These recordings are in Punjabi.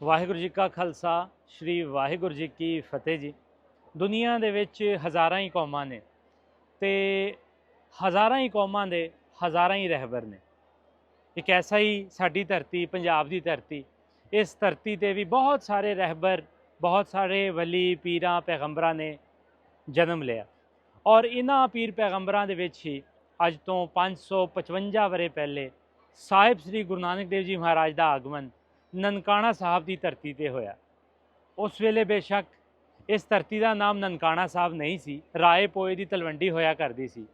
ਵਾਹਿਗੁਰੂ ਜੀ ਕਾ ਖਾਲਸਾ, ਸ੍ਰੀ ਵਾਹਿਗੁਰੂ ਜੀ ਕੀ ਫਤਿਹ ਜੀ। ਦੁਨੀਆ ਦੇ ਵਿੱਚ ਹਜ਼ਾਰਾਂ ਹੀ ਕੌਮਾਂ ਨੇ ਤੇ ਹਜ਼ਾਰਾਂ ਹੀ ਕੌਮਾਂ ਦੇ ਹਜ਼ਾਰਾਂ ਹੀ ਰਹਿਬਰ ਨੇ। ਇੱਕ ਐਸਾ ਹੀ ਸਾਡੀ ਧਰਤੀ, ਪੰਜਾਬ ਦੀ ਧਰਤੀ, ਇਸ ਧਰਤੀ ਤੇ ਵੀ ਬਹੁਤ ਸਾਰੇ ਰਹਿਬਰ, ਬਹੁਤ ਸਾਰੇ ਵਲੀ ਪੀਰਾਂ, ਪੈਗੰਬਰਾਂ ਨੇ ਜਨਮ ਲਿਆ। ਔਰ ਇਹਨਾਂ ਪੀਰ ਪੈਗੰਬਰਾਂ ਦੇ ਵਿੱਚ ਹੀ ਅੱਜ ਤੋਂ 555 ਵਰੇ ਪਹਿਲੇ ਸਾਹਿਬ ਸ੍ਰੀ ਗੁਰੂ ਨਾਨਕ ਦੇਵ ਜੀ ਮਹਾਰਾਜ ਦਾ ਆਗਮਨ ਨਨਕਾਣਾ ਸਾਹਿਬ ਦੀ ਧਰਤੀ ਤੇ ਹੋਇਆ। ਉਸ ਵੇਲੇ ਬੇਸ਼ੱਕ ਇਸ ਧਰਤੀ ਦਾ ਨਾਮ ਨਨਕਾਣਾ ਸਾਹਿਬ ਨਹੀਂ ਸੀ ਰਾਏ ਪੋਏ ਦੀ ਤਲਵੰਡੀ ਹੋਇਆ ਕਰਦੀ ਸੀ।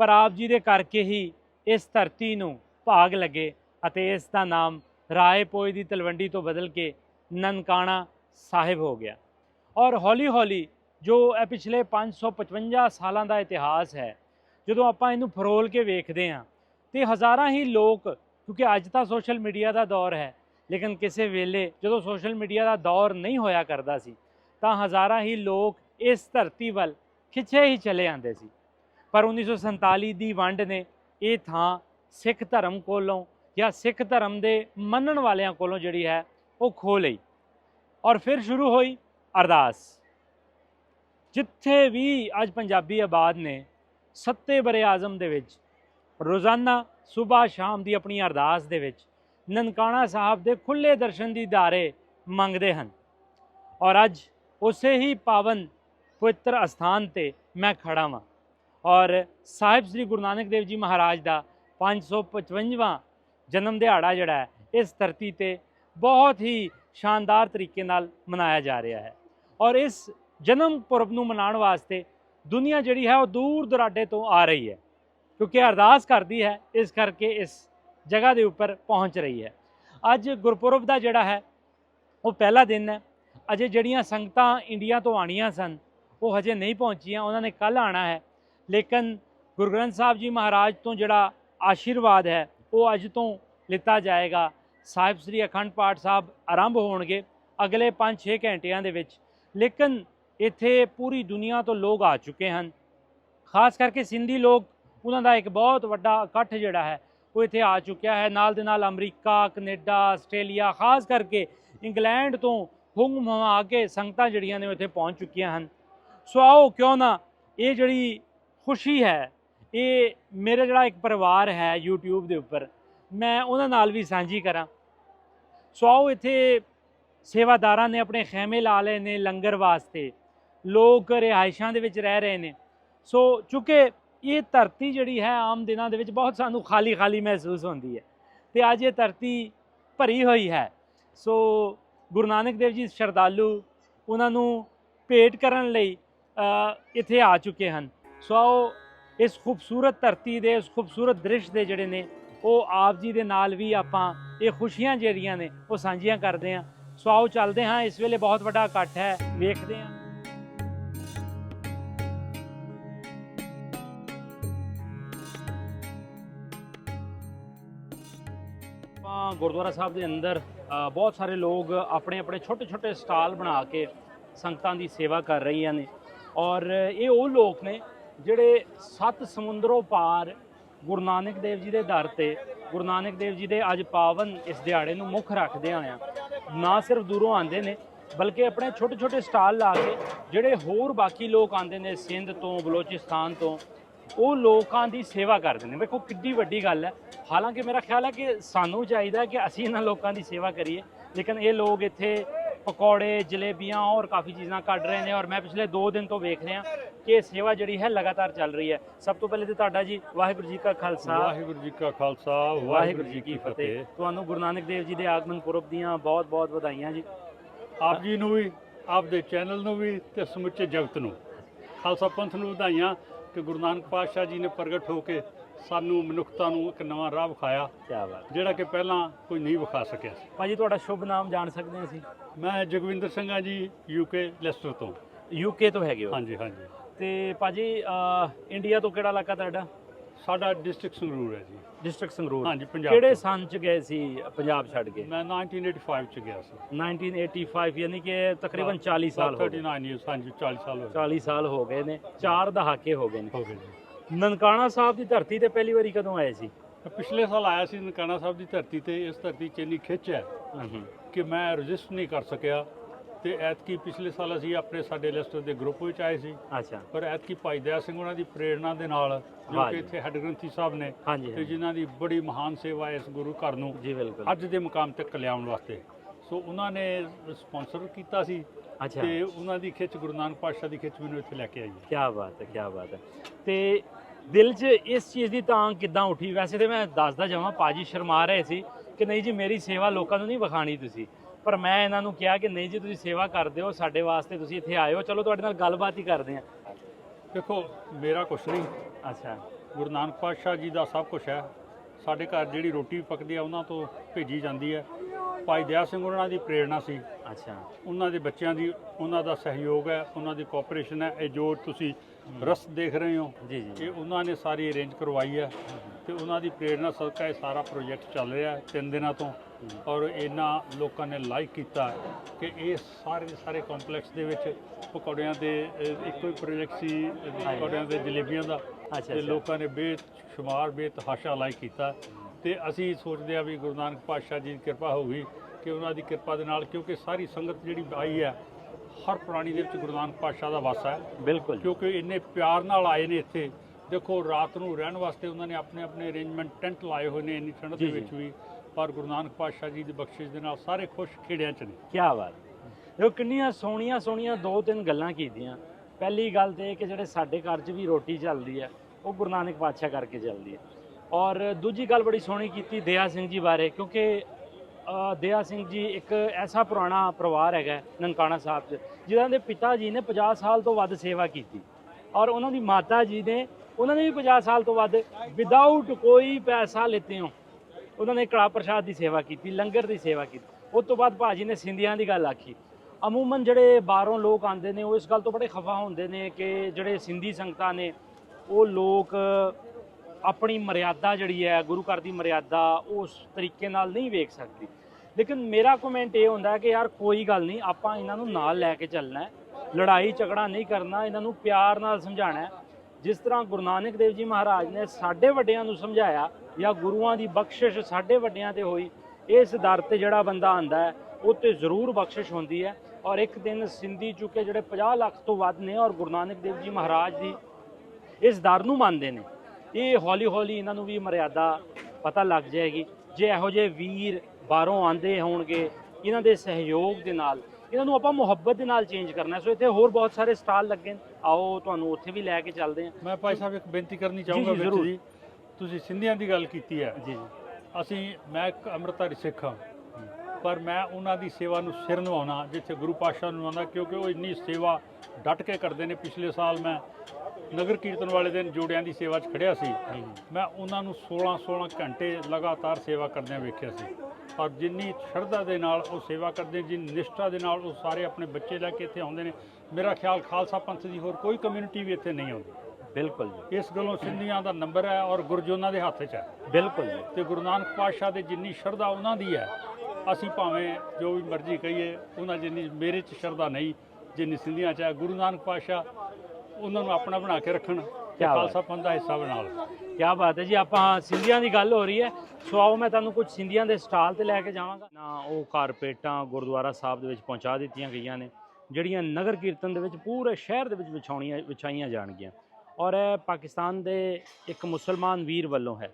ਪਰ ਆਪ ਜੀ ਦੇ ਕਰਕੇ ਹੀ ਇਸ ਧਰਤੀ ਨੂੰ ਭਾਗ ਲੱਗੇ ਅਤੇ ਇਸ ਦਾ ਨਾਮ ਰਾਏ ਪੋਏ ਦੀ ਤਲਵੰਡੀ ਤੋਂ ਬਦਲ ਕੇ ਨਨਕਾਣਾ ਸਾਹਿਬ ਹੋ ਗਿਆ। ਔਰ ਹੌਲੀ ਹੌਲੀ ਜੋ ਇਹ ਪਿਛਲੇ 555 ਸਾਲਾਂ ਦਾ ਇਤਿਹਾਸ ਹੈ, ਜਦੋਂ ਆਪਾਂ ਇਹਨੂੰ ਫਰੋਲ ਕੇ ਵੇਖਦੇ ਹਾਂ, ਤੇ ਹਜ਼ਾਰਾਂ ਹੀ ਲੋਕ, ਕਿਉਂਕਿ ਅੱਜ ਤਾਂ ਸੋਸ਼ਲ ਮੀਡੀਆ ਦਾ ਦੌਰ ਹੈ ਲੇਕਿਨ ਕਿਸੇ ਵੇਲੇ ਜਦੋਂ ਸੋਸ਼ਲ ਮੀਡੀਆ ਦਾ ਦੌਰ ਨਹੀਂ ਹੋਇਆ ਕਰਦਾ ਸੀ, ਤਾਂ ਹਜ਼ਾਰਾਂ ਹੀ ਲੋਕ ਇਸ ਧਰਤੀ ਵੱਲ ਖਿੱਚੇ ਹੀ ਚਲੇ ਆਉਂਦੇ ਸੀ। ਪਰ 1947 ਦੀ ਵੰਡ ਨੇ ਇਹ ਥਾਂ ਸਿੱਖ ਧਰਮ ਕੋਲੋਂ ਜਾਂ ਸਿੱਖ ਧਰਮ ਦੇ ਮੰਨਣ ਵਾਲਿਆਂ ਕੋਲੋਂ ਜਿਹੜੀ ਹੈ ਉਹ ਖੋ ਲਈ ਔਰ ਫਿਰ ਸ਼ੁਰੂ ਹੋਈ ਅਰਦਾਸ। ਜਿੱਥੇ ਵੀ ਅੱਜ ਪੰਜਾਬੀ ਆਬਾਦ ਨੇ, ਸੱਤੇ ਬਰੇ ਆਜ਼ਮ ਦੇ ਵਿੱਚ ਰੋਜ਼ਾਨਾ ਸਵੇਰ ਸ਼ਾਮ ਦੀ ਆਪਣੀ ਅਰਦਾਸ ਦੇ ਵਿੱਚ ਨਨਕਾਣਾ ਸਾਹਿਬ ਦੇ ਖੁੱਲੇ ਦਰਸ਼ਨ ਦੀਦਾਰੇ ਮੰਗਦੇ ਹਨ। ਔਰ ਅੱਜ ਉਸੇ ਹੀ ਪਾਵਨ ਪਵਿੱਤਰ ਅਸਥਾਨ ਤੇ ਮੈਂ ਖੜਾ ਵਾਂ। ਔਰ ਸਾਹਿਬ ਸ੍ਰੀ ਗੁਰੂ ਨਾਨਕ ਦੇਵ ਜੀ ਮਹਾਰਾਜ ਦਾ 555ਵਾਂ ਜਨਮ ਦਿਹਾੜਾ ਜਿਹੜਾ ਹੈ, ਇਸ ਧਰਤੀ ਤੇ ਬਹੁਤ ਹੀ ਸ਼ਾਨਦਾਰ ਤਰੀਕੇ ਨਾਲ ਮਨਾਇਆ ਜਾ ਰਿਹਾ ਹੈ। ਔਰ ਇਸ ਜਨਮ ਪੁਰਬ ਨੂੰ ਮਨਾਉਣ ਵਾਸਤੇ ਦੁਨੀਆ ਜਿਹੜੀ ਹੈ ਉਹ ਦੂਰ ਦੁਰਾਡੇ ਤੋਂ ਆ ਰਹੀ ਹੈ। ਕਿਉਂਕਿ ਅਰਦਾਸ ਕਰਦੀ ਹੈ, ਇਸ ਕਰਕੇ ਇਸ ਜਗ੍ਹਾ ਦੇ ਉੱਪਰ ਪਹੁੰਚ ਰਹੀ ਹੈ। ਅੱਜ ਗੁਰਪੁਰਬ ਦਾ ਜਿਹੜਾ ਹੈ, ਉਹ ਪਹਿਲਾ ਦਿਨ ਹੈ। ਅਜੇ ਜਿਹੜੀਆਂ ਸੰਗਤਾਂ ਇੰਡੀਆ ਤੋਂ ਆਣੀਆਂ ਸਨ, ਉਹ ਹਜੇ ਨਹੀਂ ਪਹੁੰਚੀਆਂ, ਉਹਨਾਂ ਨੇ ਕੱਲ ਆਣਾ ਹੈ। ਲੇਕਿਨ ਗੁਰੂ ਗ੍ਰੰਥ ਸਾਹਿਬ ਜੀ ਮਹਾਰਾਜ ਤੋਂ ਜਿਹੜਾ ਆਸ਼ੀਰਵਾਦ ਹੈ, ਉਹ ਅੱਜ ਤੋਂ ਲਿੱਤਾ ਜਾਏਗਾ। ਸਾਹਿਬ ਸ੍ਰੀ ਅਖੰਡ ਪਾਠ ਸਾਹਿਬ ਆਰੰਭ ਹੋਣਗੇ ਅਗਲੇ 5-6 ਘੰਟਿਆਂ ਦੇ ਵਿੱਚ। ਲੇਕਿਨ ਇੱਥੇ ਪੂਰੀ ਦੁਨੀਆ ਤੋਂ ਲੋਕ ਆ ਚੁੱਕੇ ਹਨ। ਖਾਸ ਕਰਕੇ ਸਿੰਧੀ ਲੋਕ, ਉਹਨਾਂ ਦਾ ਇੱਕ ਬਹੁਤ ਵੱਡਾ ਇਕੱਠ ਜਿਹੜਾ ਹੈ ਉਹ ਇੱਥੇ ਆ ਚੁੱਕਿਆ ਹੈ। ਨਾਲ ਦੇ ਨਾਲ ਅਮਰੀਕਾ, ਕੈਨੇਡਾ, ਆਸਟ੍ਰੇਲੀਆ, ਖਾਸ ਕਰਕੇ ਇੰਗਲੈਂਡ ਤੋਂ ਹੁਕਮ ਹਮਾ ਕੇ ਸੰਗਤਾਂ ਜਿਹੜੀਆਂ ਨੇ ਉਹ ਇੱਥੇ ਪਹੁੰਚ ਚੁੱਕੀਆਂ ਹਨ। ਸੋ ਆਓ, ਕਿਉਂ ਨਾ ਇਹ ਜਿਹੜੀ ਖੁਸ਼ੀ ਹੈ, ਇਹ ਮੇਰਾ ਜਿਹੜਾ ਇੱਕ ਪਰਿਵਾਰ ਹੈ YouTube ਦੇ ਉੱਪਰ, ਮੈਂ ਉਹਨਾਂ ਨਾਲ ਵੀ ਸਾਂਝੀ ਕਰਾਂ। ਸੋ ਆਓ, ਇੱਥੇ ਸੇਵਾਦਾਰਾਂ ਨੇ ਆਪਣੇ ਖੈਮੇ ਲਾ ਲਏ ਨੇ ਲੰਗਰ ਵਾਸਤੇ। ਲੋਕ ਰਿਹਾਇਸ਼ਾਂ ਦੇ ਵਿੱਚ ਰਹਿ ਰਹੇ ਨੇ। ਸੋ ਚੁੱਕੇ ਇਹ ਧਰਤੀ ਜਿਹੜੀ ਹੈ ਆਮ ਦਿਨਾਂ ਦੇ ਵਿੱਚ ਬਹੁਤ ਸਾਨੂੰ ਖਾਲੀ ਖਾਲੀ ਮਹਿਸੂਸ ਹੁੰਦੀ ਹੈ। ਤੇ ਅੱਜ ਇਹ ਧਰਤੀ ਭਰੀ ਹੋਈ ਹੈ। ਸੋ ਗੁਰੂ ਨਾਨਕ ਦੇਵ ਜੀ ਸ਼ਰਧਾਲੂ ਉਹਨਾਂ ਨੂੰ ਭੇਟ ਕਰਨ ਲਈ ਇੱਥੇ ਆ ਚੁੱਕੇ ਹਨ। ਸੋ ਇਸ ਖੂਬਸੂਰਤ ਧਰਤੀ ਦੇ, ਇਸ ਖੂਬਸੂਰਤ ਦ੍ਰਿਸ਼ ਦੇ ਜਿਹੜੇ ਨੇ, ਉਹ ਆਪ ਜੀ ਦੇ ਨਾਲ ਵੀ ਆਪਾਂ ਇਹ ਖੁਸ਼ੀਆਂ ਜਿਹੜੀਆਂ ਨੇ, ਉਹ ਸਾਂਝੀਆਂ ਕਰਦੇ ਹਾਂ। ਸੋ ਆਓ, ਚੱਲਦੇ ਹਾਂ। ਇਸ ਵੇਲੇ ਬਹੁਤ ਵੱਡਾ ਇਕੱਠ ਹੈ। ਵੇਖਦੇ ਹਾਂ। ਆਪਾਂ ਗੁਰਦੁਆਰਾ ਸਾਹਿਬ ਦੇ ਅੰਦਰ ਬਹੁਤ ਸਾਰੇ ਲੋਕ ਆਪਣੇ ਆਪਣੇ ਛੋਟੇ ਛੋਟੇ ਸਟਾਲ ਬਣਾ ਕੇ ਸੰਗਤਾਂ ਦੀ ਸੇਵਾ ਕਰ ਰਹੀਆਂ ਨੇ। ਔਰ ਇਹ ਉਹ ਲੋਕ ਨੇ ਜਿਹੜੇ ਸੱਤ ਸਮੁੰਦਰੋਂ ਪਾਰ ਗੁਰੂ ਨਾਨਕ ਦੇਵ ਜੀ ਦੇ ਦਰ ਤੇ, ਗੁਰੂ ਨਾਨਕ ਦੇਵ ਜੀ ਦੇ ਅੱਜ ਪਾਵਨ ਇਸ ਦਿਹਾੜੇ ਨੂੰ ਮੁੱਖ ਰੱਖਦੇ ਆ। ਨਾ ਸਿਰਫ ਦੂਰੋਂ ਆਉਂਦੇ ਨੇ, ਬਲਕਿ ਆਪਣੇ ਛੋਟੇ ਛੋਟੇ ਸਟਾਲ ਲਾ ਕੇ ਜਿਹੜੇ ਹੋਰ ਬਾਕੀ ਲੋਕ ਆਉਂਦੇ ਨੇ, ਸਿੰਧ ਤੋਂ, ਬਲੋਚਿਸਤਾਨ ਤੋਂ, ਉਹ ਲੋਕਾਂ ਦੀ ਸੇਵਾ ਕਰਦੇ ਨੇ। ਵੇਖੋ ਕਿੱਡੀ ਵੱਡੀ ਗੱਲ ਹੈ। ਹਾਲਾਂਕਿ ਮੇਰਾ ਖਿਆਲ ਹੈ ਕਿ ਸਾਨੂੰ ਚਾਹੀਦਾ ਕਿ ਅਸੀਂ ਇਹਨਾਂ ਲੋਕਾਂ ਦੀ ਸੇਵਾ ਕਰੀਏ ਲੇਕਿਨ ਇਹ ਲੋਕ ਇੱਥੇ ਪਕੌੜੇ ਜਲੇਬੀਆਂ ਔਰ ਕਾਫੀ ਚੀਜ਼ਾਂ ਕੱਢ ਰਹੇ ਨੇ ਔਰ ਮੈਂ ਪਿਛਲੇ 2 ਦਿਨ ਤੋਂ ਵੇਖ ਰਿਹਾ ਕਿ ਇਹ ਸੇਵਾ ਜਿਹੜੀ ਹੈ ਲਗਾਤਾਰ ਚੱਲ ਰਹੀ ਹੈ। ਸਭ ਤੋਂ ਪਹਿਲੇ ਤੇ ਤੁਹਾਡਾ ਜੀ ਵਾਹਿਗੁਰੂ ਜੀ ਕਾ ਖਾਲਸਾ। ਵਾਹਿਗੁਰੂ ਜੀ ਕਾ ਖਾਲਸਾ ਵਾਹਿਗੁਰੂ ਜੀ ਕੀ ਫਤਿਹ। ਤੁਹਾਨੂੰ ਗੁਰੂ ਨਾਨਕ ਦੇਵ ਜੀ ਦੇ ਆਗਮਨ ਪੁਰਬ ਦੀਆਂ ਬਹੁਤ ਬਹੁਤ ਵਧਾਈਆਂ ਜੀ। ਆਪ ਜੀ ਨੂੰ ਵੀ ਆਪ ਦੇ ਚੈਨਲ ਨੂੰ ਵੀ ਤੇ ਸਮੁੱਚੇ ਜਗਤ ਨੂੰ। ਖਾਲਸਾ ਪੰਥ ਨੂੰ ਵਧਾਈਆਂ ਕਿ ਗੁਰੂ ਨਾਨਕ ਪਾਤਸ਼ਾਹ ਜੀ ਨੇ ਪ੍ਰਗਟ ਹੋ ਕੇ ਸਾਨੂੰ ਮਨੁੱਖਤਾ ਨੂੰ ਇੱਕ ਨਵਾਂ ਰਾਹ ਵਿਖਾਇਆ। ਕੀ ਬਾਤ ਜਿਹੜਾ ਕਿ ਪਹਿਲਾਂ ਕੋਈ ਨਹੀਂ ਵਿਖਾ ਸਕਿਆ ਸੀ। ਭਾਜੀ ਤੁਹਾਡਾ ਸ਼ੁਭ ਨਾਮ ਜਾਣ ਸਕਦੇ ਹਾਂ ਅਸੀਂ? ਮੈਂ ਜਗਵਿੰਦਰ ਸਿੰਘ ਆ ਜੀ ਯੂਕੇ ਲੈਸਟਰ ਤੋਂ। ਯੂਕੇ ਤੋਂ ਹੈਗੇ ਹੋ? ਹਾਂਜੀ ਹਾਂਜੀ। ਤੇ ਭਾਜੀ ਅਹ, ਇੰਡੀਆ ਤੋਂ ਕਿਹੜਾ ਇਲਾਕਾ ਤੁਹਾਡਾ? ਸਾਡਾ ਡਿਸਟ੍ਰਿਕਟ ਸੰਗਰੂਰ ਹੈ ਜੀ। ਡਿਸਟ੍ਰਿਕਟ ਸੰਗਰੂਰ। ਹਾਂਜੀ ਪੰਜਾਬ ਕਿਹੜੇ ਤੋਂ। ਸੰਨ ਚ ਗਏ ਸੀ ਪੰਜਾਬ ਛੱਡ ਕੇ? ਮੈਂ 1985 ਚ ਗਿਆ ਸੀ। 1985 ਯਾਨੀ ਕਿ ਤਕਰੀਬਨ 40 ਸਾਲ ਹੋ ਗਏ। 39 ਇਅਰਸ ਹਾਂਜੀ 40 ਸਾਲ ਹੋ ਗਏ। 40 ਸਾਲ ਹੋ ਗਏ ਨੇ। ਚਾਰ ਦਹਾਕੇ ਹੋ ਗਏ ਨੇ। ਹੋ ਗਏ ਜੀ। ਨਨਕਾਣਾ ਸਾਹਿਬ ਦੀ ਧਰਤੀ ਤੇ ਪਹਿਲੀ ਵਾਰੀ ਕਦੋਂ ਆਏ ਸੀ? ਪਿਛਲੇ ਸਾਲ ਆਇਆ ਸੀ ਨਨਕਾਣਾ ਸਾਹਿਬ ਦੀ ਧਰਤੀ ਤੇ ਇਸ ਧਰਤੀ 'ਚ ਇੰਨੀ ਖਿੱਚ ਹੈ ਕਿ ਮੈਂ ਰਜਿਸਟ ਨਹੀਂ ਕਰ ਸਕਿਆ ਤੇ ਐਤਕੀ ਪਿਛਲੇ ਸਾਲ ਅਸੀਂ ਆਪਣੇ ਸਾਡੇ ਲਿਸਟ ਦੇ ਗਰੁੱਪ ਵਿੱਚ ਆਏ ਸੀ। ਅੱਛਾ। ਪਰ ਐਤਕੀ ਭਾਈ ਦਇਆ ਸਿੰਘ ਉਹਨਾਂ ਦੀ ਪ੍ਰੇਰਣਾ ਦੇ ਨਾਲ ਜੋ ਕਿ। ਇੱਥੇ ਹੈੱਡ ਗ੍ਰੰਥੀ ਸਾਹਿਬ ਨੇ ਤੇ ਜਿਨ੍ਹਾਂ ਦੀ ਬੜੀ ਮਹਾਨ ਸੇਵਾ ਇਸ ਗੁਰੂ ਘਰ ਨੂੰ ਜੀ ਬਿਲਕੁਲ। ਅੱਜ ਦੇ ਮੁਕਾਮ ਤੱਕ ਲਿਆਉਣ ਵਾਸਤੇ। ਸੋ ਉਹਨਾਂ ਨੇ ਸਪਾਂਸਰ ਕੀਤਾ ਸੀ ਅੱਛਾ। ਤੇ ਉਹਨਾਂ ਦੀ ਖਿੱਚ ਗੁਰੂ ਨਾਨਕ ਪਾਤਸ਼ਾਹ ਦੀ ਖਿੱਚ ਮੈਨੂੰ ਇੱਥੇ ਲੈ ਕੇ ਆਈ ਹੈ। ਕੀ ਬਾਤ ਹੈ ਕੀ ਬਾਤ ਹੈ। ਤੇ ਦਿਲ 'ਚ ਇਸ ਚੀਜ਼ ਦੀ ਤਾਂ ਕਿੱਦਾਂ ਉੱਠੀ? ਵੈਸੇ ਤੇ ਮੈਂ ਦੱਸਦਾ ਜਾਵਾਂ ਪਾਜੀ ਸ਼ਰਮਾ ਰਹੇ ਸੀ ਕਿ ਨਹੀਂ ਜੀ ਮੇਰੀ ਸੇਵਾ ਲੋਕਾਂ ਨੂੰ ਨਹੀਂ ਵਿਖਾਣੀ ਤੁਸੀਂ। ਪਰ ਮੈਂ ਇਹਨਾਂ ਨੂੰ ਕਿਹਾ ਕਿ ਨਹੀਂ ਜੀ ਤੁਸੀਂ ਸੇਵਾ ਕਰਦੇ ਹੋ ਸਾਡੇ ਵਾਸਤੇ ਤੁਸੀਂ ਇੱਥੇ ਆਏ ਹੋ। ਚਲੋ ਤੁਹਾਡੇ ਨਾਲ ਗੱਲਬਾਤ ਹੀ ਕਰਦੇ ਹਾਂ। ਦੇਖੋ ਮੇਰਾ ਕੁਛ ਨਹੀਂ। ਅੱਛਾ। ਗੁਰੂ ਨਾਨਕ ਪਾਤਸ਼ਾਹ ਜੀ ਦਾ ਸਭ ਕੁਝ ਹੈ। ਸਾਡੇ ਘਰ ਜਿਹੜੀ ਰੋਟੀ ਪੱਕਦੀ ਹੈ ਉਹਨਾਂ ਤੋਂ ਭੇਜੀ ਜਾਂਦੀ ਹੈ। ਭਾਈ ਦਇਆ ਸਿੰਘ ਉਹਨਾਂ ਦੀ ਪ੍ਰੇਰਣਾ ਸੀ। ਅੱਛਾ। ਉਹਨਾਂ ਦੇ ਬੱਚਿਆਂ ਦੀ ਉਹਨਾਂ ਦਾ ਸਹਿਯੋਗ ਹੈ ਉਹਨਾਂ ਦੀ ਕੋਆਪਰੇਸ਼ਨ ਹੈ। ਇਹ ਜੋ ਤੁਸੀਂ ਰਸ ਦੇਖ ਰਹੇ ਹੋ ਜੀ ਜੀ ਇਹ ਉਹਨਾਂ ਨੇ ਸਾਰੀ ਅਰੇਂਜ ਕਰਵਾਈ ਹੈ ਤੇ ਉਹਨਾਂ ਦੀ ਪ੍ਰੇਰਣਾ ਸਦਕਾ ਇਹ ਸਾਰਾ ਪ੍ਰੋਜੈਕਟ ਚੱਲ ਰਿਹਾ ਹੈ ਤਿੰਨ ਦਿਨਾਂ ਤੋਂ। ਔਰ ਇਹਨਾਂ ਲੋਕਾਂ ਨੇ ਲਾਈਕ ਕੀਤਾ ਕਿ ਇਹ ਸਾਰੇ ਦੇ ਸਾਰੇ ਕੰਪਲੈਕਸ ਦੇ ਵਿੱਚ ਪਕੌੜਿਆਂ ਦੇ ਇੱਕੋ ਹੀ ਪ੍ਰੋਜੈਕਟ ਸੀ ਪਕੌੜਿਆਂ ਦੇ ਜਲੇਬੀਆਂ ਦਾ। ਤੇ ਲੋਕਾਂ ਨੇ ਬੇਸ਼ੁਮਾਰ ਬੇਤਹਾਸ਼ਾ ਲਾਈਕ ਕੀਤਾ। ਤੇ ਅਸੀਂ ਸੋਚਦੇ ਆ ਵੀ ਗੁਰੂ ਨਾਨਕ ਪਾਤਸ਼ਾਹ ਜੀ ਦੀ ਕਿਰਪਾ ਹੋਊਗੀ ਕਿ ਉਹਨਾਂ ਦੀ ਕਿਰਪਾ ਦੇ ਨਾਲ ਕਿਉਂਕਿ ਸਾਰੀ ਸੰਗਤ ਜਿਹੜੀ ਆਈ ਹੈ ਹਰ ਪ੍ਰਾਣੀ ਦੇ ਵਿੱਚ ਗੁਰੂ ਨਾਨਕ ਪਾਤਸ਼ਾਹ ਦਾ ਵਾਸਾ ਹੈ। ਬਿਲਕੁਲ। ਕਿਉਂਕਿ ਇੰਨੇ ਪਿਆਰ ਨਾਲ ਆਏ ਨੇ ਇੱਥੇ। ਦੇਖੋ ਰਾਤ ਨੂੰ ਰਹਿਣ ਵਾਸਤੇ ਉਹਨਾਂ ਨੇ ਆਪਣੇ ਆਪਣੇ ਅਰੇਂਜਮੈਂਟ ਟੈਂਟ ਲਾਏ ਹੋਏ ਨੇ ਇੰਨੀ ਠੰਡ ਦੇ। ਵਿੱਚ ਵੀ। ਪਰ ਗੁਰੂ ਨਾਨਕ ਪਾਤਸ਼ਾਹ ਜੀ ਦੀ ਬਖਸ਼ਿਸ਼ ਦੇ ਨਾਲ ਸਾਰੇ ਖੁਸ਼ ਖੇੜਿਆਂ ਚ ਨੇ। ਕੀ ਬਾਤ ਦੇਖੋ ਕਿੰਨੀਆਂ ਸੋਹਣੀਆਂ ਸੋਹਣੀਆਂ ਦੋ ਤਿੰਨ ਗੱਲਾਂ ਕੀਤੀਆਂ। ਪਹਿਲੀ ਗੱਲ ਤੇ ਇਹ ਕਿ ਜਿਹੜੇ ਸਾਡੇ ਘਰ 'ਚ ਵੀ ਰੋਟੀ ਚੱਲਦੀ ਹੈ ਉਹ ਗੁਰੂ ਨਾਨਕ ਪਾਤਸ਼ਾਹ ਕਰਕੇ ਚੱਲਦੀ ਹੈ। ਔਰ ਦੂਜੀ ਗੱਲ ਬੜੀ ਸੋਹਣੀ ਕੀਤੀ ਦਇਆ ਸਿੰਘ ਜੀ ਬਾਰੇ, ਕਿਉਂਕਿ ਦਇਆ ਸਿੰਘ ਜੀ ਇੱਕ ਐਸਾ ਪੁਰਾਣਾ ਪਰਿਵਾਰ ਹੈਗਾ ਨਨਕਾਣਾ ਸਾਹਿਬ 'ਚ, ਜਿਨ੍ਹਾਂ ਦੇ ਪਿਤਾ ਜੀ ਨੇ 50 ਸਾਲ ਤੋਂ ਵੱਧ ਸੇਵਾ ਕੀਤੀ। ਔਰ ਉਹਨਾਂ ਦੀ ਮਾਤਾ ਜੀ ਨੇ, ਉਹਨਾਂ ਨੇ ਵੀ 50 ਸਾਲ ਤੋਂ ਵੱਧ ਵਿਦਆਊਟ ਕੋਈ ਪੈਸਾ ਲਿੱਤੇ ਹੋ ਉਹਨਾਂ ਨੇ ਕੜਾ ਪ੍ਰਸ਼ਾਦ ਦੀ ਸੇਵਾ ਕੀਤੀ, ਲੰਗਰ ਦੀ ਸੇਵਾ ਕੀਤੀ। ਉਸ ਤੋਂ ਬਾਅਦ ਭਾਜੀ ਨੇ ਸਿੰਧੀਆਂ ਦੀ ਗੱਲ ਆਖੀ। ਅਮੂਮਨ ਜਿਹੜੇ ਬਾਹਰੋਂ ਲੋਕ ਆਉਂਦੇ ਨੇ, ਉਹ ਇਸ ਗੱਲ ਤੋਂ ਬੜੇ ਖਫਾ ਹੁੰਦੇ ਨੇ ਕਿ ਜਿਹੜੇ ਸਿੰਧੀ ਸੰਗਤਾਂ ਨੇ, ਉਹ ਲੋਕ ਆਪਣੀ ਮਰਿਆਦਾ ਜਿਹੜੀ ਹੈ, ਗੁਰੂ ਘਰ ਦੀ ਮਰਿਆਦਾ, ਉਸ ਤਰੀਕੇ ਨਾਲ ਨਹੀਂ ਵੇਖ ਸਕਦੀ। ਲੇਕਿਨ ਮੇਰਾ ਕਮੈਂਟ ਇਹ ਹੁੰਦਾ ਕਿ ਯਾਰ ਕੋਈ ਗੱਲ ਨਹੀਂ, ਆਪਾਂ ਇਹਨਾਂ ਨੂੰ ਨਾਲ ਲੈ ਕੇ ਚੱਲਣਾ ਹੈ। ਲੜਾਈ, ਝਗੜਾ ਨਹੀਂ ਕਰਨਾ, ਇਹਨਾਂ ਨੂੰ ਪਿਆਰ ਨਾਲ ਸਮਝਾਉਣਾ ਹੈ। ਜਿਸ ਤਰ੍ਹਾਂ ਗੁਰੂ ਨਾਨਕ ਦੇਵ ਜੀ ਮਹਾਰਾਜ ਨੇ ਸਾਡੇ ਵੱਡਿਆਂ ਨੂੰ ਸਮਝਾਇਆ ਜਾਂ ਗੁਰੂਆਂ ਦੀ ਬਖਸ਼ਿਸ਼ ਸਾਡੇ ਵੱਡਿਆਂ ਤੇ ਹੋਈ, ਇਸ ਦਰ ਤੇ ਜਿਹੜਾ ਬੰਦਾ ਆਂਦਾ ਹੈ, ਉਹ ਤੇ ਜ਼ਰੂਰ ਬਖਸ਼ਿਸ਼ ਹੁੰਦੀ ਹੈ। ਔਰ ਇੱਕ ਦਿਨ ਸਿੰਧੀ ਚੁੱਕੇ ਜਿਹੜੇ 50 ਲੱਖ ਤੋਂ ਵੱਧ ਨੇ ਔਰ ਗੁਰੂ ਨਾਨਕ ਦੇਵ ਜੀ ਮਹਾਰਾਜ ਦੀ ਇਸ ਦਰ ਨੂੰ ਮੰਨਦੇ ਨੇ। ਇਹ ਹੌਲੀ ਹੌਲੀ ਇਹਨਾਂ ਨੂੰ ਵੀ ਮਰਿਆਦਾ ਪਤਾ ਲੱਗ ਜਾਏਗੀ। ਜੇ ਇਹੋ ਜਿਹੇ ਵੀਰ ਬਾਹਰੋਂ ਆਂਦੇ ਹੋਣਗੇ ਇਹਨਾਂ ਦੇ ਸਹਿਯੋਗ ਦੇ ਨਾਲ ਇਹਨਾਂ ਨੂੰ ਆਪਾਂ ਮੁਹੱਬਤ ਦੇ ਨਾਲ ਚੇਂਜ ਕਰਨਾ। ਸੋ ਇੱਥੇ ਹੋਰ ਬਹੁਤ ਸਾਰੇ ਸਟਾਲ ਲੱਗੇ ਨੇ। ਆਓ ਤੁਹਾਨੂੰ ਉੱਥੇ ਵੀ ਲੈ ਕੇ ਚੱਲਦੇ ਹਾਂ। ਮੈਂ ਭਾਈ ਸਾਹਿਬ ਇੱਕ ਬੇਨਤੀ ਕਰਨੀ ਚਾਹੂੰਗਾ ਵਿੱਚ। ਜੀ। ਤੁਸੀਂ ਸਿੰਧੀਆਂ ਦੀ ਗੱਲ ਕੀਤੀ ਹੈ। ਜੀ ਅਸੀਂ ਮੈਂ ਇੱਕ ਅੰਮ੍ਰਿਤਧਾਰੀ ਸਿੱਖ ਹਾਂ। ਪਰ ਮੈਂ ਉਹਨਾਂ ਦੀ ਸੇਵਾ ਨੂੰ ਸਿਰ ਨਿਭਾਉਣਾ ਜਿੱਥੇ ਗੁਰੂ ਪਾਤਸ਼ਾਹ ਨੂੰ ਨਿਭਾਉਂਦਾ ਕਿਉਂਕਿ ਉਹ ਇੰਨੀ ਸੇਵਾ ਡਟ ਕੇ ਕਰਦੇ ਨੇ। ਪਿਛਲੇ ਸਾਲ ਮੈਂ ਨਗਰ ਕੀਰਤਨ ਵਾਲੇ ਦਿਨ ਜੋੜਿਆਂ ਦੀ ਸੇਵਾ 'ਚ ਖੜਿਆ ਸੀ। ਮੈਂ ਉਹਨਾਂ ਨੂੰ 16 16 ਘੰਟੇ ਲਗਾਤਾਰ ਸੇਵਾ ਕਰਦਿਆਂ ਵੇਖਿਆ ਸੀ। ਔਰ ਜਿੰਨੀ ਸ਼ਰਧਾ ਦੇ ਨਾਲ ਉਹ ਸੇਵਾ ਕਰਦੇ ਜਿੰਨੀ ਨਿਸ਼ਠਾ ਦੇ ਨਾਲ ਉਹ ਸਾਰੇ ਆਪਣੇ ਬੱਚੇ ਲੈ ਕੇ ਇੱਥੇ ਆਉਂਦੇ ਨੇ ਮੇਰਾ ਖਿਆਲ ਖਾਲਸਾ ਪੰਥ ਦੀ ਹੋਰ ਕੋਈ ਕਮਿਊਨਿਟੀ ਵੀ ਇੱਥੇ ਨਹੀਂ ਆਉਂਦੀ। ਬਿਲਕੁਲ ਜੀ। ਇਸ ਗੱਲੋਂ ਸਿੰਧੀਆਂ ਦਾ ਨੰਬਰ ਹੈ ਔਰ ਗੁਰਜੋਨਾਂ ਦੇ ਹੱਥ 'ਚ ਹੈ। ਬਿਲਕੁਲ ਜੀ। ਤੇ ਗੁਰੂ ਨਾਨਕ ਪਾਤਸ਼ਾਹ ਦੇ ਜਿੰਨੀ ਸ਼ਰਧਾ ਉਹਨਾਂ ਦੀ ਹੈ ਅਸੀਂ ਭਾਵੇਂ ਜੋ ਵੀ ਮਰਜ਼ੀ ਕਹੀਏ ਉਹਨਾਂ ਜਿੰਨੀ ਮੇਰੇ 'ਚ ਸ਼ਰਧਾ ਨਹੀਂ ਜਿੰਨੀ ਸਿੰਧੀਆਂ 'ਚ ਹੈ। ਗੁਰੂ ਨਾਨਕ ਪਾਤਸ਼ਾਹ ਉਹਨਾਂ ਨੂੰ ਆਪਣਾ ਬਣਾ ਕੇ ਰੱਖਣ ਤੇ ਕਿਆ ਬਾਤ। ਖਾਲਸਾ ਪੰਥ ਦਾ ਹਿੱਸਾ ਬਣਾ ਲੈਣ ਕਿਆ ਬਾਤ ਹੈ ਜੀ ਆਪਾਂ ਸਿੰਧੀਆਂ ਦੀ ਗੱਲ ਹੋ ਰਹੀ ਹੈ। ਸੋ ਆਓ ਮੈਂ ਤੁਹਾਨੂੰ ਕੁਝ ਸਿੰਧੀਆਂ ਦੇ ਸਟਾਲ ਤੇ ਲੈ ਕੇ ਜਾਵਾਂਗਾ। ਨਾ ਉਹ ਕਾਰਪੇਟਾਂ ਗੁਰਦੁਆਰਾ ਸਾਹਿਬ ਦੇ ਵਿੱਚ ਪਹੁੰਚਾ ਦਿੱਤੀਆਂ ਗਈਆਂ ਨੇ ਜਿਹੜੀਆਂ ਨਗਰ ਕੀਰਤਨ ਦੇ ਵਿੱਚ ਪੂਰੇ ਸ਼ਹਿਰ ਦੇ ਵਿੱਚ ਵਿਛਾਉਣੀਆਂ ਵਿਛਾਈਆਂ ਜਾਣਗੀਆਂ। ਔਰ ਇਹ ਪਾਕਿਸਤਾਨ ਦੇ ਇੱਕ ਮੁਸਲਮਾਨ ਵੀਰ ਵੱਲੋਂ ਹੈ।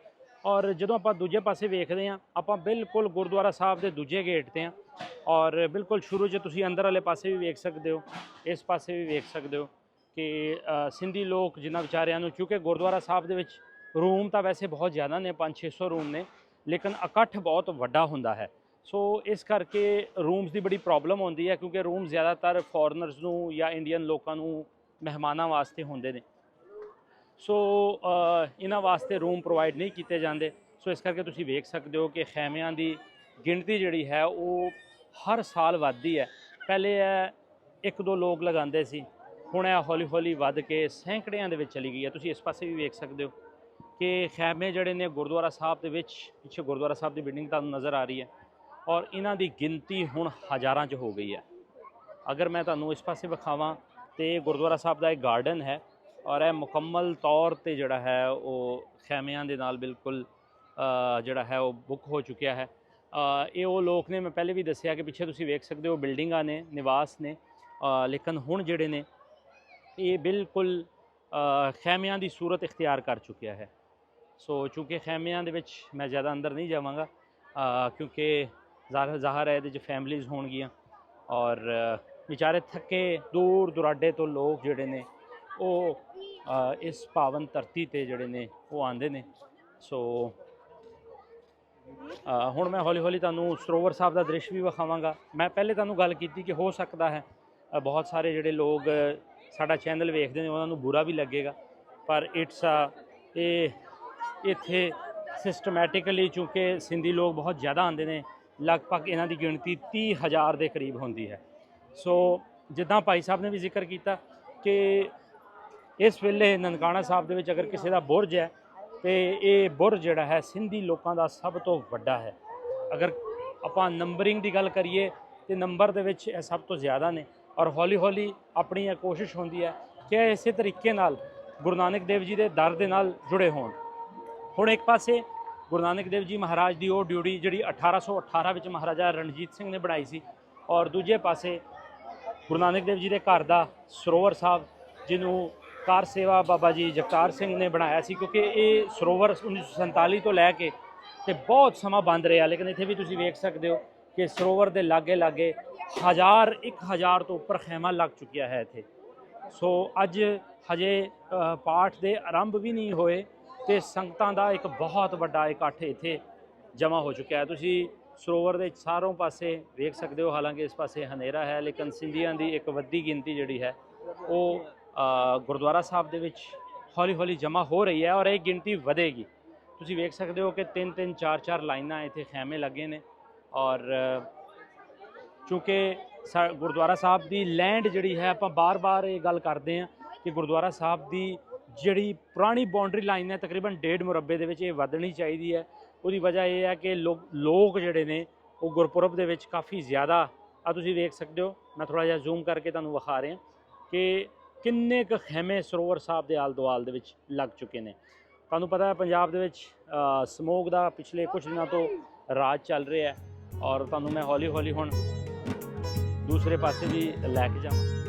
ਔਰ ਜਦੋਂ ਆਪਾਂ ਦੂਜੇ ਪਾਸੇ ਵੇਖਦੇ ਹਾਂ ਆਪਾਂ ਬਿਲਕੁਲ ਗੁਰਦੁਆਰਾ ਸਾਹਿਬ ਦੇ ਦੂਜੇ ਗੇਟ ਤੇ ਹਾਂ। ਔਰ ਬਿਲਕੁਲ ਸ਼ੁਰੂ 'ਚ ਤੁਸੀਂ ਅੰਦਰ ਵਾਲੇ ਪਾਸੇ ਵੀ ਵੇਖ ਸਕਦੇ ਹੋ ਇਸ ਪਾਸੇ ਵੀ ਵੇਖ ਸਕਦੇ ਹੋ। ਕਿ ਸਿੰਧੀ ਲੋਕ ਜਿਨ੍ਹਾਂ ਵਿਚਾਰਿਆਂ ਨੂੰ, ਕਿਉਂਕਿ ਗੁਰਦੁਆਰਾ ਸਾਹਿਬ ਦੇ ਵਿੱਚ ਰੂਮ ਤਾਂ ਵੈਸੇ ਬਹੁਤ ਜ਼ਿਆਦਾ ਨੇ 5-600 ਰੂਮ ਨੇ, ਲੇਕਿਨ ਇਕੱਠ ਬਹੁਤ ਵੱਡਾ ਹੁੰਦਾ ਹੈ। ਸੋ ਇਸ ਕਰਕੇ ਰੂਮਸ ਦੀ ਬੜੀ ਪ੍ਰੋਬਲਮ ਹੁੰਦੀ ਹੈ, ਕਿਉਂਕਿ ਰੂਮ ਜ਼ਿਆਦਾਤਰ ਫੋਰਨਰਸ ਨੂੰ ਜਾਂ ਇੰਡੀਅਨ ਲੋਕਾਂ ਨੂੰ ਮਹਿਮਾਨਾਂ ਵਾਸਤੇ ਹੁੰਦੇ ਨੇ। ਸੋ ਇਹਨਾਂ ਵਾਸਤੇ ਰੂਮ ਪ੍ਰੋਵਾਈਡ ਨਹੀਂ ਕੀਤੇ ਜਾਂਦੇ। ਸੋ ਇਸ ਕਰਕੇ ਤੁਸੀਂ ਵੇਖ ਸਕਦੇ ਹੋ ਕਿ ਖੈਮਿਆਂ ਦੀ ਗਿਣਤੀ ਜਿਹੜੀ ਹੈ, ਉਹ ਹਰ ਸਾਲ ਵੱਧਦੀ ਹੈ। ਪਹਿਲੇ ਇਹ ਇੱਕ ਦੋ ਲੋਕ ਲਗਾਉਂਦੇ ਸੀ। ਹੁਣ ਇਹ ਹੌਲੀ ਹੌਲੀ ਵੱਧ ਕੇ ਸੈਂਕੜਿਆਂ ਦੇ ਵਿੱਚ ਚਲੀ ਗਈ ਹੈ। ਤੁਸੀਂ ਇਸ ਪਾਸੇ ਵੀ ਵੇਖ ਸਕਦੇ ਹੋ ਕਿ ਖੈਮੇ ਜਿਹੜੇ ਨੇ ਗੁਰਦੁਆਰਾ ਸਾਹਿਬ ਦੇ ਵਿੱਚ, ਪਿੱਛੇ ਗੁਰਦੁਆਰਾ ਸਾਹਿਬ ਦੀ ਬਿਲਡਿੰਗ ਤੁਹਾਨੂੰ ਨਜ਼ਰ ਆ ਰਹੀ ਹੈ ਔਰ ਇਹਨਾਂ ਦੀ ਗਿਣਤੀ ਹੁਣ ਹਜ਼ਾਰਾਂ 'ਚ ਹੋ ਗਈ ਹੈ। ਅਗਰ ਮੈਂ ਤੁਹਾਨੂੰ ਇਸ ਪਾਸੇ ਵਿਖਾਵਾਂ ਤੇ ਗੁਰਦੁਆਰਾ ਸਾਹਿਬ ਦਾ ਇੱਕ ਗਾਰਡਨ ਹੈ ਔਰ ਇਹ ਮੁਕੰਮਲ ਤੌਰ ਤੇ ਜਿਹੜਾ ਹੈ ਉਹ ਖੈਮਿਆਂ ਦੇ ਨਾਲ ਬਿਲਕੁਲ ਜਿਹੜਾ ਹੈ ਉਹ ਬੁੱਕ ਹੋ ਚੁੱਕਿਆ ਹੈ। ਇਹ ਉਹ ਲੋਕ ਨੇ, ਮੈਂ ਪਹਿਲੇ ਵੀ ਦੱਸਿਆ ਕਿ ਪਿੱਛੇ ਤੁਸੀਂ ਵੇਖ ਸਕਦੇ ਹੋ ਬਿਲਡਿੰਗਾਂ ਨੇ, ਨਿਵਾਸ ਨੇ ਲੇਕਿਨ ਹੁਣ ਜਿਹੜੇ ਨੇ ਇਹ ਬਿਲਕੁਲ ਖੈਮਿਆਂ ਦੀ ਸੂਰਤ ਇਖਤਿਆਰ ਕਰ ਚੁੱਕਿਆ ਹੈ। ਸੋ ਚੂੰਕਿ ਖੈਮਿਆਂ ਦੇ ਵਿੱਚ ਮੈਂ ਜ਼ਿਆਦਾ ਅੰਦਰ ਨਹੀਂ ਜਾਵਾਂਗਾ ਕਿਉਂਕਿ ਜ਼ਾਹਰ ਜ਼ਾਹਰ ਹੈ ਇਹਦੇ 'ਚ ਫੈਮਲੀਜ਼ ਹੋਣਗੀਆਂ ਔਰ ਵਿਚਾਰੇ ਥੱਕੇ ਦੂਰ ਦੁਰਾਡੇ ਤੋਂ ਲੋਕ ਜਿਹੜੇ ਨੇ ਉਹ ਇਸ ਪਾਵਨ ਧਰਤੀ ਤੇ ਜਿਹੜੇ ਨੇ ਉਹ ਆਉਂਦੇ ਨੇ। ਸੋ ਹੁਣ ਮੈਂ ਹੌਲੀ ਹੌਲੀ ਤੁਹਾਨੂੰ ਸਰੋਵਰ ਸਾਹਿਬ ਦਾ ਦ੍ਰਿਸ਼ ਵੀ ਵਿਖਾਵਾਂਗਾ। ਮੈਂ ਪਹਿਲੇ ਤੁਹਾਨੂੰ ਗੱਲ ਕੀਤੀ ਕਿ ਹੋ ਸਕਦਾ ਹੈ ਬਹੁਤ ਸਾਰੇ ਜਿਹੜੇ ਲੋਕ ਸਾਡਾ ਚੈਨਲ ਵੇਖਦੇ ਨੇ, ਉਹਨਾਂ ਨੂੰ ਬੁਰਾ ਵੀ ਲੱਗੇਗਾ। ਪਰ ਇਟਸ ਇਹ, ਇੱਥੇ ਸਿਸਟਮੈਟਿਕਲੀ ਚੂੰਕਿ ਸਿੰਧੀ ਲੋਕ ਬਹੁਤ ਜ਼ਿਆਦਾ ਆਉਂਦੇ ਨੇ, ਲਗਭਗ ਇਹਨਾਂ ਦੀ ਗਿਣਤੀ 30000 ਦੇ ਕਰੀਬ ਹੁੰਦੀ ਹੈ। ਸੋ ਜਿੱਦਾਂ ਭਾਈ ਸਾਹਿਬ ਨੇ ਵੀ ਜ਼ਿਕਰ ਕੀਤਾ ਕਿ ਇਸ ਵੇਲੇ ਨਨਕਾਣਾ ਸਾਹਿਬ ਦੇ ਵਿੱਚ ਅਗਰ ਕਿਸੇ ਦਾ ਬੁਰਜ ਹੈ, ਤੇ ਇਹ ਬੁਰਜ ਜਿਹੜਾ ਹੈ ਸਿੰਧੀ ਲੋਕਾਂ ਦਾ ਸਭ ਤੋਂ ਵੱਡਾ ਹੈ। ਅਗਰ ਆਪਾਂ ਨੰਬਰਿੰਗ ਦੀ ਗੱਲ ਕਰੀਏ, ਤੇ ਨੰਬਰ ਦੇ ਵਿੱਚ ਇਹ ਸਭ ਤੋਂ ਜ਼ਿਆਦਾ ਨੇ। ਔਰ ਹੌਲੀ ਹੌਲੀ ਆਪਣੀ ਇਹ ਕੋਸ਼ਿਸ਼ ਹੁੰਦੀ ਹੈ ਕਿ ਇਹ ਇਸੇ ਤਰੀਕੇ ਨਾਲ ਗੁਰੂ ਨਾਨਕ ਦੇਵ ਜੀ ਦੇ ਦਰ ਦੇ ਨਾਲ ਜੁੜੇ ਹੋਣ। ਹੁਣ ਇੱਕ ਪਾਸੇ ਗੁਰੂ ਨਾਨਕ ਦੇਵ ਜੀ ਮਹਾਰਾਜ ਦੀ ਉਹ ਡਿਊਟੀ ਜਿਹੜੀ 1818 ਵਿੱਚ ਮਹਾਰਾਜਾ ਰਣਜੀਤ ਸਿੰਘ ਨੇ ਬਣਾਈ ਸੀ ਔਰ ਦੂਜੇ ਪਾਸੇ ਗੁਰੂ ਨਾਨਕ ਦੇਵ ਜੀ ਦੇ ਘਰ ਦਾ ਸਰੋਵਰ ਸਾਹਿਬ ਜਿਹਨੂੰ ਕਾਰ ਸੇਵਾ ਬਾਬਾ ਜੀ ਜਗਤਾਰ ਸਿੰਘ ਨੇ ਬਣਾਇਆ ਸੀ ਕਿਉਂਕਿ ਇਹ ਸਰੋਵਰ 1947 ਤੋਂ ਲੈ ਕੇ ਤੇ ਬਹੁਤ ਸਮਾਂ ਬੰਦ ਰਿਹਾ। ਲੇਕਿਨ ਇੱਥੇ ਵੀ ਤੁਸੀਂ ਵੇਖ ਸਕਦੇ ਹੋ ਕਿ ਸਰੋਵਰ ਦੇ ਲਾਗੇ ਲਾਗੇ ਹਜ਼ਾਰ, ਇੱਕ ਹਜ਼ਾਰ ਤੋਂ ਉੱਪਰ ਖੈਮਾ ਲੱਗ ਚੁੱਕਿਆ ਹੈ ਇੱਥੇ। ਸੋ ਅੱਜ ਹਜੇ ਪਾਠ ਦੇ ਆਰੰਭ ਵੀ ਨਹੀਂ ਹੋਏ ਤੇ ਸੰਗਤਾਂ ਦਾ ਇੱਕ ਬਹੁਤ ਵੱਡਾ ਇਕੱਠ ਇੱਥੇ ਜਮ੍ਹਾਂ ਹੋ ਚੁੱਕਿਆ ਹੈ। ਤੁਸੀਂ ਸਰੋਵਰ ਦੇ ਚਾਰੋਂ ਪਾਸੇ ਵੇਖ ਸਕਦੇ ਹੋ, ਹਾਲਾਂਕਿ ਇਸ ਪਾਸੇ ਹਨੇਰਾ ਹੈ, ਲੇਕਿਨ ਸਿੰਧੀਆਂ ਦੀ ਇੱਕ ਵੱਡੀ ਗਿਣਤੀ ਜਿਹੜੀ ਹੈ, ਉਹ ਗੁਰਦੁਆਰਾ ਸਾਹਿਬ ਦੇ ਵਿੱਚ ਹੌਲੀ ਹੌਲੀ ਜਮ੍ਹਾਂ ਹੋ ਰਹੀ ਹੈ ਔਰ ਇਹ ਗਿਣਤੀ ਵਧੇਗੀ। ਤੁਸੀਂ ਵੇਖ ਸਕਦੇ ਹੋ ਕਿ ਤਿੰਨ ਤਿੰਨ ਚਾਰ ਚਾਰ ਲਾਈਨਾਂ ਇੱਥੇ ਖੈਮੇ ਲੱਗੇ ਨੇ ਔਰ ਕਿਉਂਕਿ ਸਾ- ਗੁਰਦੁਆਰਾ ਸਾਹਿਬ ਦੀ ਲੈਂਡ ਜਿਹੜੀ ਹੈ, ਆਪਾਂ ਬਾਰ-ਬਾਰ ਇਹ ਗੱਲ ਕਰਦੇ ਹਾਂ ਕਿ ਗੁਰਦੁਆਰਾ ਸਾਹਿਬ ਦੀ ਜਿਹੜੀ ਪੁਰਾਣੀ ਬਾਉਂਡਰੀ ਲਾਈਨ ਹੈ, ਤਕਰੀਬਨ 1.5 ਮੁਰੱਬੇ ਦੇ ਵਿੱਚ ਇਹ ਵਧਣੀ ਚਾਹੀਦੀ ਹੈ। ਉਹਦੀ ਵਜ੍ਹਾ ਇਹ ਹੈ ਕਿ ਲੋਕ ਲੋਕ ਜਿਹੜੇ ਨੇ, ਉਹ ਗੁਰਪੁਰਬ ਦੇ ਵਿੱਚ ਕਾਫੀ ਜ਼ਿਆਦਾ, ਆ ਤੁਸੀਂ ਵੇਖ ਸਕਦੇ ਹੋ, ਮੈਂ ਥੋੜਾ ਜਿਹਾ ਜ਼ੂਮ ਕਰਕੇ ਤੁਹਾਨੂੰ ਵਿਖਾ ਰਿਹਾ ਕਿ ਕਿੰਨੇ ਕੁ ਖੈਮੇ ਸਰੋਵਰ ਸਾਹਿਬ ਦੇ ਆਲ ਦੁਆਲ ਦੇ ਵਿੱਚ ਲੱਗ ਚੁੱਕੇ ਨੇ। ਤੁਹਾਨੂੰ ਪਤਾ ਹੈ, ਪੰਜਾਬ ਦੇ ਵਿੱਚ ਸਮੋਗ ਦਾ ਪਿਛਲੇ ਕੁਝ ਦਿਨਾਂ ਤੋਂ ਰਾਜ ਚੱਲ ਰਿਹਾ ਹੈ ਔਰ ਤੁਹਾਨੂੰ ਮੈਂ ਹੌਲੀ ਹੌਲੀ ਹੁਣ ਦੂਸਰੇ ਪਾਸੇ ਵੀ ਲੈ ਕੇ ਜਾਵਾਂ।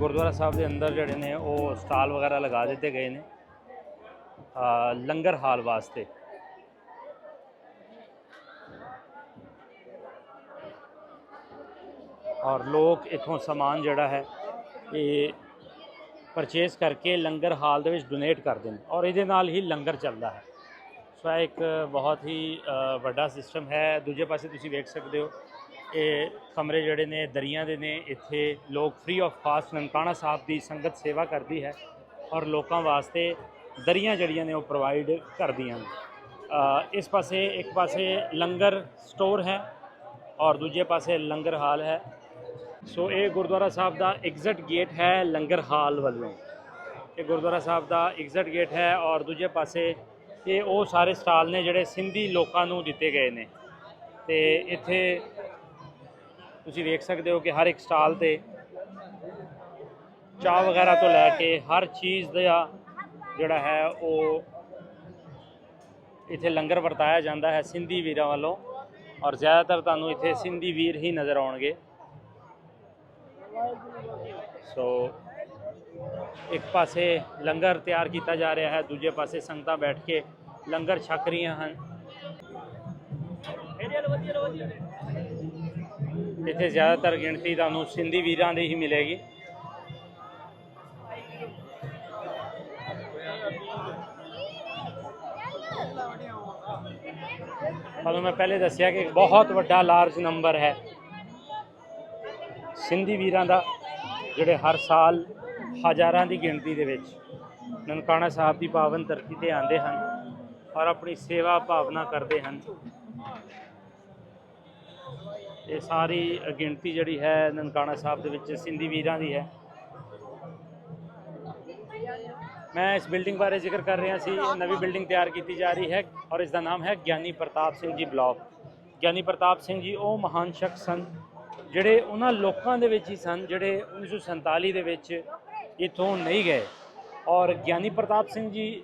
ਗੁਰਦੁਆਰਾ ਸਾਹਿਬ ਦੇ ਅੰਦਰ ਜਿਹੜੇ ਨੇ ਉਹ ਸਟਾਲ ਵਗੈਰਾ ਲਗਾ ਦਿੱਤੇ ਗਏ ਨੇ ਲੰਗਰ ਹਾਲ ਵਾਸਤੇ। ਔਰ ਲੋਕ ਇਥੋਂ ਸਮਾਨ ਜਿਹੜਾ ਹੈ, ਇਹ ਪਰਚੇਸ ਕਰਕੇ ਲੰਗਰ ਹਾਲ ਦੇ ਵਿੱਚ ਡੋਨੇਟ ਕਰਦੇ ਨੇ। ਔਰ ਇਹਦੇ ਨਾਲ ਹੀ ਲੰਗਰ ਚੱਲਦਾ ਹੈ। ਸੋ ਇਹ ਇੱਕ ਬਹੁਤ ਹੀ ਵੱਡਾ ਸਿਸਟਮ ਹੈ। ਦੂਜੇ ਪਾਸੇ ਤੁਸੀਂ ਵੇਖ ਸਕਦੇ ਹੋ ਇਹ ਕਮਰੇ ਜਿਹੜੇ ਨੇ, ਦਰੀਆਂ ਦੇ ਨੇ, ਇੱਥੇ ਲੋਕ free of cost Nankana Sahib ਦੀ ਸੰਗਤ ਸੇਵਾ ਕਰਦੀ ਹੈ ਔਰ ਲੋਕਾਂ ਵਾਸਤੇ ਦਰੀਆਂ ਜਿਹੜੀਆਂ ਨੇ ਉਹ ਪ੍ਰੋਵਾਈਡ ਕਰਦੀਆਂ ਨੇ। ਇਸ ਪਾਸੇ ਇੱਕ ਪਾਸੇ ਲੰਗਰ ਸਟੋਰ ਹੈ ਔਰ ਦੂਜੇ ਪਾਸੇ ਲੰਗਰ ਹਾਲ ਹੈ। ਸੋ ਇਹ ਗੁਰਦੁਆਰਾ ਸਾਹਿਬ ਦਾ ਐਗਜ਼ਿਟ ਗੇਟ ਹੈ ਲੰਗਰ ਹਾਲ ਵੱਲੋਂ। ਇਹ ਗੁਰਦੁਆਰਾ ਸਾਹਿਬ ਦਾ ਐਗਜ਼ਿਟ ਗੇਟ ਹੈ ਔਰ ਦੂਜੇ ਪਾਸੇ ਇਹ ਉਹ ਸਾਰੇ ਸਟਾਲ ਨੇ ਜਿਹੜੇ ਸਿੰਧੀ ਲੋਕਾਂ ਨੂੰ ਦਿੱਤੇ ਗਏ ਨੇ। ਤੇ ਇੱਥੇ ਤੁਸੀਂ ਵੇਖ ਸਕਦੇ ਹੋ ਕਿ ਹਰ ਇੱਕ ਸਟਾਲ ਤੇ ਚਾਹ ਵਗੈਰਾ ਤੋਂ ਲੈ ਕੇ ਹਰ ਚੀਜ਼ ਦਾ ਜਿਹੜਾ ਹੈ ਉਹ ਇੱਥੇ ਲੰਗਰ ਵਰਤਾਇਆ ਜਾਂਦਾ ਹੈ ਸਿੰਧੀ ਵੀਰਾਂ ਵੱਲੋਂ ਔਰ ਜ਼ਿਆਦਾਤਰ ਤੁਹਾਨੂੰ ਇੱਥੇ ਸਿੰਧੀ ਵੀਰ ਹੀ ਨਜ਼ਰ ਆਉਣਗੇ। ਸੋ ਇੱਕ ਪਾਸੇ ਲੰਗਰ ਤਿਆਰ ਕੀਤਾ ਜਾ ਰਿਹਾ ਹੈ, ਦੂਜੇ ਪਾਸੇ ਸੰਗਤਾਂ ਬੈਠ ਕੇ ਲੰਗਰ ਛਕ ਰਹੀਆਂ ਹਨ। ਇੱਥੇ ਜ਼ਿਆਦਾਤਰ ਗਿਣਤੀ ਤੁਹਾਨੂੰ ਸਿੰਧੀ ਵੀਰਾਂ ਦੀ ਹੀ ਮਿਲੇਗੀ। ਤੁਹਾਨੂੰ ਮੈਂ ਪਹਿਲੇ ਦੱਸਿਆ ਕਿ ਬਹੁਤ ਵੱਡਾ ਲਾਰਜ ਨੰਬਰ ਹੈ। ਸਿੰਧੀ ਵੀਰਾਂ ਦਾ, ਜਿਹੜੇ ਹਰ ਸਾਲ ਹਜ਼ਾਰਾਂ ਦੀ ਗਿਣਤੀ ਦੇ ਵਿੱਚ ਨਨਕਾਣਾ ਸਾਹਿਬ ਦੀ ਪਾਵਨ ਧਰਤੀ ਤੇ ਆਉਂਦੇ ਹਨ ਔਰ ਆਪਣੀ ਸੇਵਾ ਭਾਵਨਾ ਕਰਦੇ ਹਨ। ਇਹ ਸਾਰੀ ਗਿਣਤੀ ਜਿਹੜੀ ਹੈ ਨਨਕਾਣਾ ਸਾਹਿਬ ਦੇ ਵਿੱਚ ਸਿੰਧੀ ਵੀਰਾਂ ਦੀ ਹੈ। ਮੈਂ ਇਸ ਬਿਲਡਿੰਗ ਬਾਰੇ ਜ਼ਿਕਰ ਕਰ ਰਿਹਾ ਸੀ। ਨਵੀਂ ਬਿਲਡਿੰਗ ਤਿਆਰ ਕੀਤੀ ਜਾ ਰਹੀ ਹੈ ਔਰ ਇਸ ਦਾ ਨਾਮ ਹੈ ਗਿਆਨੀ ਪ੍ਰਤਾਪ ਸਿੰਘ ਜੀ ਬਲਾਕ। ਗਿਆਨੀ ਪ੍ਰਤਾਪ ਸਿੰਘ ਜੀ, ਉਹ ਮਹਾਨ ਸ਼ਖਸ ਸਨ, ਜਿਹੜੇ ਉਹਨਾਂ ਲੋਕਾਂ ਦੇ ਵਿੱਚ ਹੀ ਸਨ, ਜਿਹੜੇ 1947 ਦੇ ਵਿੱਚ ਇੱਥੋਂ ਨਹੀਂ ਗਏ। ਔਰ ਗਿਆਨੀ ਪ੍ਰਤਾਪ ਸਿੰਘ ਜੀ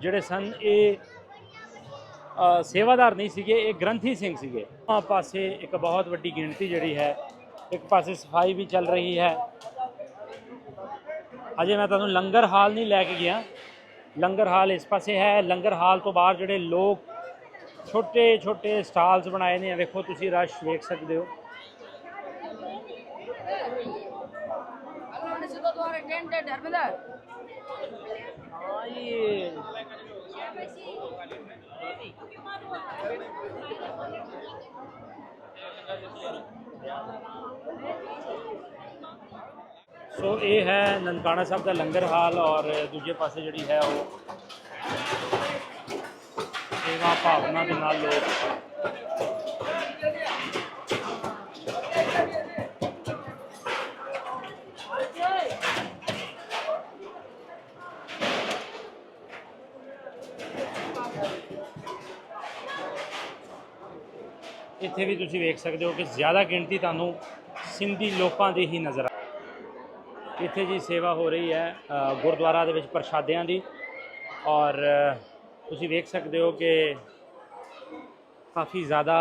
ਜਿਹੜੇ ਸਨ, ਇਹ ਸੇਵਾਦਾਰ ਨਹੀਂ ਸੀਗੇ ਇਹ ਗ੍ਰੰਥੀ ਸਿੰਘ ਸੀਗੇ। ਆ ਪਾਸੇ ਇੱਕ ਬਹੁਤ ਵੱਡੀ ਗਿਣਤੀ ਜਿਹੜੀ ਹੈ ਇੱਕ ਪਾਸੇ ਸਫ਼ਾਈ ਵੀ ਚੱਲ ਰਹੀ ਹੈ। ਅਜੇ ਮੈਂ ਤੁਹਾਨੂੰ ਲੰਗਰ ਹਾਲ ਨਹੀਂ ਲੈ ਕੇ ਗਿਆ। ਲੰਗਰ ਹਾਲ ਇਸ ਪਾਸੇ ਹੈ। ਲੰਗਰ ਹਾਲ ਤੋਂ ਬਾਹਰ ਜਿਹੜੇ ਲੋਕ ਛੋਟੇ ਛੋਟੇ ਸਟਾਲਸ ਬਣਾਏ ਨੇ ਵੇਖੋ ਤੁਸੀਂ ਰਸ਼ ਵੇਖ ਸਕਦੇ ਹੋ। Ano situ ਸੋ ਇਹ ਹੈ ਨਨਕਾਣਾ ਸਾਹਿਬ ਦਾ ਲੰਗਰ ਹਾਲ ਔਰ ਦੂਜੇ ਪਾਸੇ ਜਿਹੜੀ ਹੈ ਉਹ ਸੇਵਾ ਭਾਵਨਾ ਦੇ ਨਾਲ ਲੋਕ ਇੱਥੇ ਵੀ ਤੁਸੀਂ ਵੇਖ ਸਕਦੇ ਹੋ ਕਿ ਜ਼ਿਆਦਾ ਗਿਣਤੀ ਤੁਹਾਨੂੰ ਸਿੰਧੀ ਲੋਕਾਂ ਦੀ ਹੀ ਨਜ਼ਰ ਆ ਇੱਥੇ ਜੀ ਸੇਵਾ ਹੋ ਰਹੀ ਹੈ ਗੁਰਦੁਆਰਾ ਦੇ ਵਿੱਚ ਪ੍ਰਸ਼ਾਦਿਆਂ ਦੀ। ਔਰ ਤੁਸੀਂ ਵੇਖ ਸਕਦੇ ਹੋ ਕਿ ਕਾਫੀ ਜ਼ਿਆਦਾ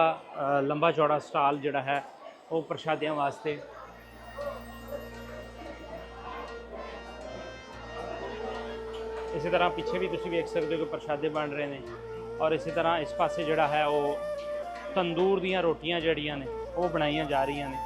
ਲੰਬਾ ਚੌੜਾ ਸਟਾਲ ਜਿਹੜਾ ਹੈ, ਉਹ ਪ੍ਰਸ਼ਾਦਿਆਂ ਵਾਸਤੇ। ਇਸੇ ਤਰ੍ਹਾਂ ਪਿੱਛੇ ਵੀ ਤੁਸੀਂ ਵੇਖ ਸਕਦੇ ਹੋ ਕਿ ਪ੍ਰਸ਼ਾਦੇ ਬਣ ਰਹੇ ਨੇ। ਔਰ ਇਸੇ ਤਰ੍ਹਾਂ ਇਸ ਪਾਸੇ ਜਿਹੜਾ ਹੈ, ਉਹ ਤੰਦੂਰ ਦੀਆਂ ਰੋਟੀਆਂ ਜਿਹੜੀਆਂ ਨੇ, ਉਹ ਬਣਾਈਆਂ ਜਾ ਰਹੀਆਂ ਨੇ।